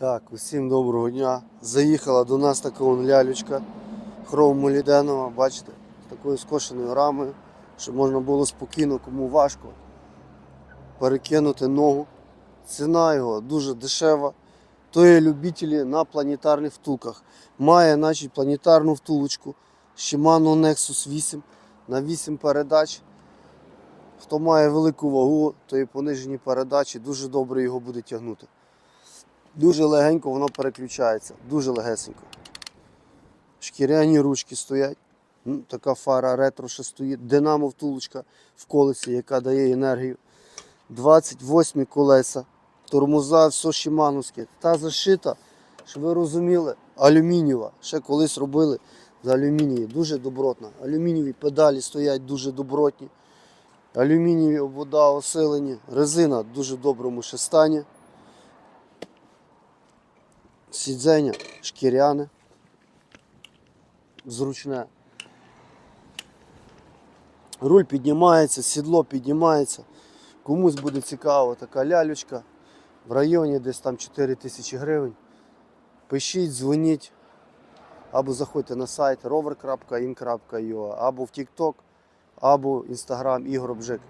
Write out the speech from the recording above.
Так, усім доброго дня. Заїхала до нас така вон лялючка хромоліденова, бачите, з такою скошеною рамою, щоб можна було спокійно, кому важко перекинути ногу. Ціна його дуже дешева. То є любителі на планетарних втулках. Має значить, планетарну втулочку Shimano Nexus 8 на 8 передач. Хто має велику вагу, то і понижені передачі дуже добре його буде тягнути. Дуже легенько воно переключається, дуже легесенько. Шкіряні ручки стоять. Ну, Така фара ретро ще стоїть. Динамо втулочка в колесі, яка дає енергію. 28 колеса. Тормоза, все шимановське. Та зашита, щоб ви розуміли, алюмінієва. Ще колись робили з алюмінії. Дуже добротна. Алюмінієві педалі стоять дуже добротні. Алюмінієві обвода осилені. Резина в дуже доброму ще стані. Сідзення шкіряне. Зручне. Руль піднімається, сідло піднімається. Комусь буде цікаво така лялючка в районі десь там 4 тисячі гривень. Пишіть, дзвоніть, або заходьте на сайт rover.in.ua, або в TikTok, або Instagram Ігор Обжик.